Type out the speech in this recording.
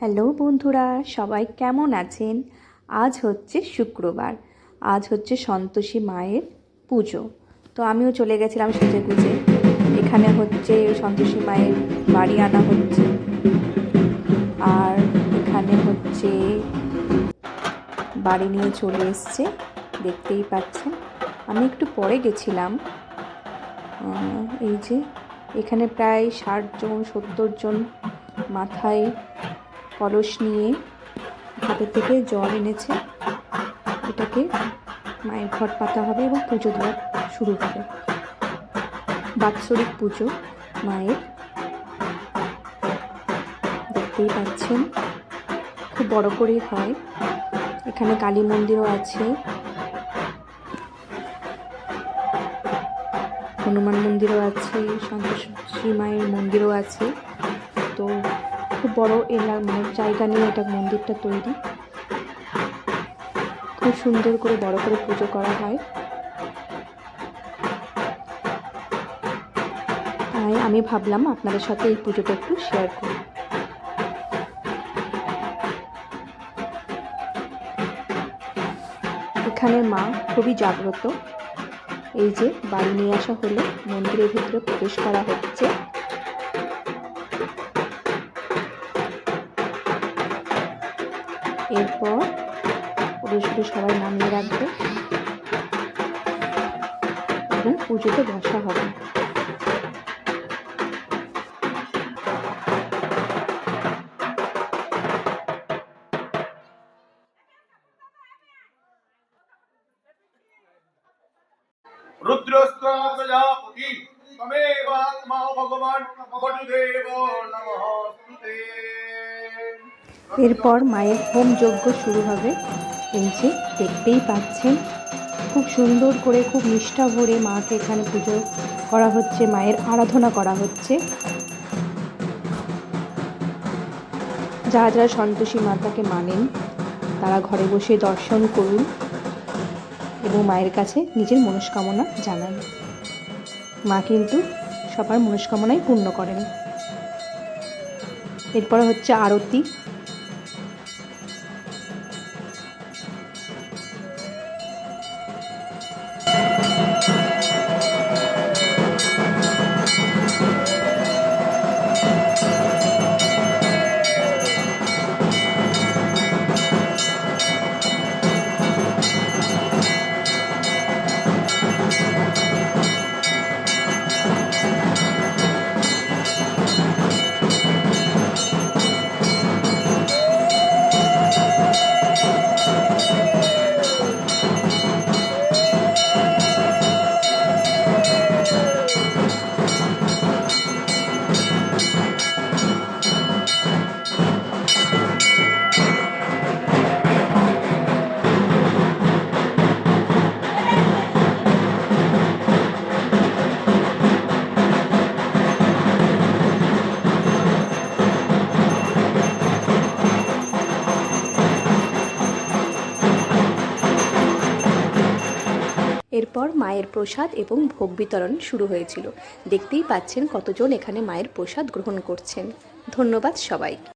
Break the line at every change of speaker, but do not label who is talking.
Hello বন্ধুরা, সবাই কেমন আছেন? আজ হচ্ছে শুক্রবার, আজ হচ্ছে সন্তোষী মায়ের পুজো। তো আমিও চলে গেছিলাম সেজে গুজে এখানে হচ্ছে সন্তোষী মায়ের বাড়ি আনা হচ্ছে। আর এখানে হচ্ছে বাড়ি নিয়ে চলে এসছে, দেখতেই পাচ্ছেন। আমি একটু পরে গেছিলাম। এই যে এখানে প্রায় ষাট জন, সত্তর জন মাথায় কলস নিয়ে ঘাটের থেকে জল এনেছে। এটাকে মায়ের ঘট পাতা হবে এবং পুজো দেওয়া শুরু হবে। বাৎসরিক পুজো মায়ের। দেখতেই পাচ্ছেন, খুব বড় করেই হয়। এখানে কালী মন্দিরও আছে। হনুমান মন্দিরও আছে, সন্তোষী মায়ের মন্দিরও আছে। তো খুব বড় এলা মানে জায়গা নিয়ে এটা মন্দিরটা তৈরি। খুব সুন্দর করে বড় করে পুজো করা হয়। তাই আমি ভাবলাম আপনাদের সাথে এই পুজোটা একটু শেয়ার করি। এখানে মা খুবই জাগ্রত। এই যে বাড়ি নিয়ে আসা হলো, মন্দিরের ভিতরে প্রবেশ করা হচ্ছে। এরপর পুরুষগুলো সবাই নামিয়ে রাখবে। এবং পুজোতে বসা হবে।
রুদ্রস্ত্রজাপতি ভগবান বটুদেব নমস্তুতে
এরপর মায়ের হোম যজ্ঞ শুরু হবে। এই যে দেখতেই পাচ্ছেন, খুব সুন্দর করে, খুব নিষ্ঠা ভরে মাকে এখানে পুজো করা হচ্ছে, মায়ের আরাধনা করা হচ্ছে। যারা যারা সন্তোষী মাতাকে মানেন, তারা ঘরে বসে দর্শন করুন এবং মায়ের কাছে নিজের মনস্কামনা জানান। মা কিন্তু সবার মনস্কামনাই পূর্ণ করেন। এরপর হচ্ছে আরতি। এরপর মায়ের প্রসাদ এবং ভোগ বিতরণ শুরু হয়েছিল। দেখতেই পাচ্ছেন কতজন এখানে মায়ের প্রসাদ গ্রহণ করছেন। ধন্যবাদ সবাইকে।